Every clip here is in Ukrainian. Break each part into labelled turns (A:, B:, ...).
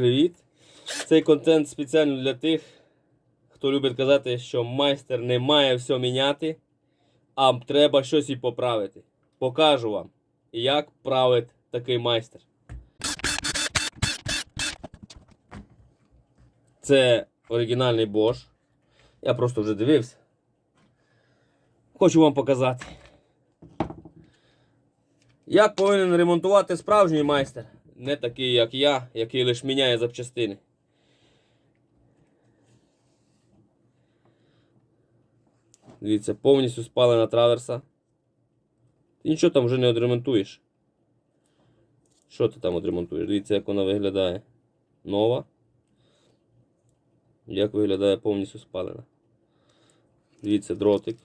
A: Привіт! Цей контент спеціально для тих, хто любить казати, що майстер не має все міняти, а треба щось і поправити. Покажу вам, як править такий майстер. Це оригінальний Bosch. Я просто вже дивився. Хочу вам показати. Як повинен ремонтувати справжній майстер, не такий, як я, який лише міняє запчастини. Дивіться, повністю спалена траверса. Ти нічого там вже не відремонтуєш. Що ти там відремонтуєш? Дивіться, як вона виглядає. Нова. Як виглядає повністю спалена. Дивіться, дротик.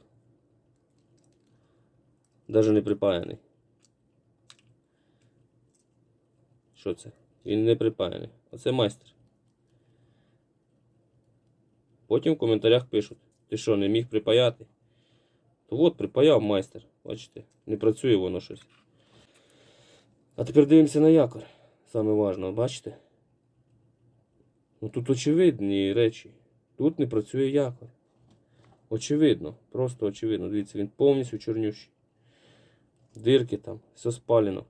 A: Даже не припаяний. Що це? Він не припаяний. Оце майстер. Потім в коментарях пишуть. Ти що, не міг припаяти? То от припаяв майстер. Бачите, не працює воно щось. А тепер дивимося на якор. Саме важливо, бачите? Ну тут очевидні речі. Тут не працює якор. Очевидно, просто очевидно. Дивіться, він повністю чорнющий. Дирки там, все спалено.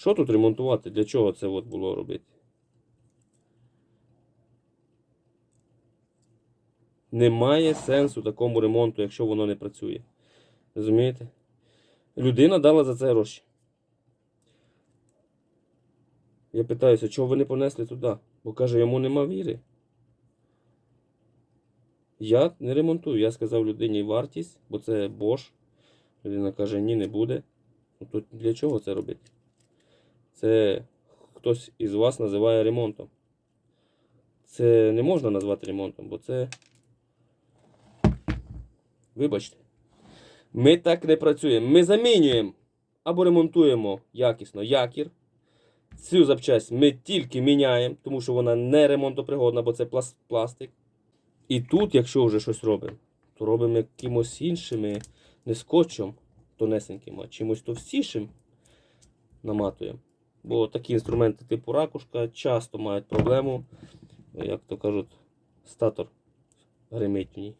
A: Що тут ремонтувати? Для чого це от було робити? Немає сенсу такому ремонту, якщо воно не працює. Розумієте? Людина дала за це гроші. Я питаюся, чого ви не понесли туди? Бо каже, йому нема віри. Я не ремонтую. Я сказав людині вартість, бо це Bosch. Людина каже, ні, не буде. Ну то для чого це робити? Це хтось із вас називає ремонтом. Це не можна назвати ремонтом, бо це. Вибачте. Ми так не працюємо. Ми замінюємо або ремонтуємо якісно якір. Цю запчасть ми тільки міняємо, тому що вона не ремонтопригодна, бо це пластик. І тут, якщо вже щось робимо, то робимо якимось іншим, не скотчем тонесеньким, а чимось товстішим наматуємо. Бо такі інструменти типу ракушка часто мають проблему, як то кажуть, статор гриметній.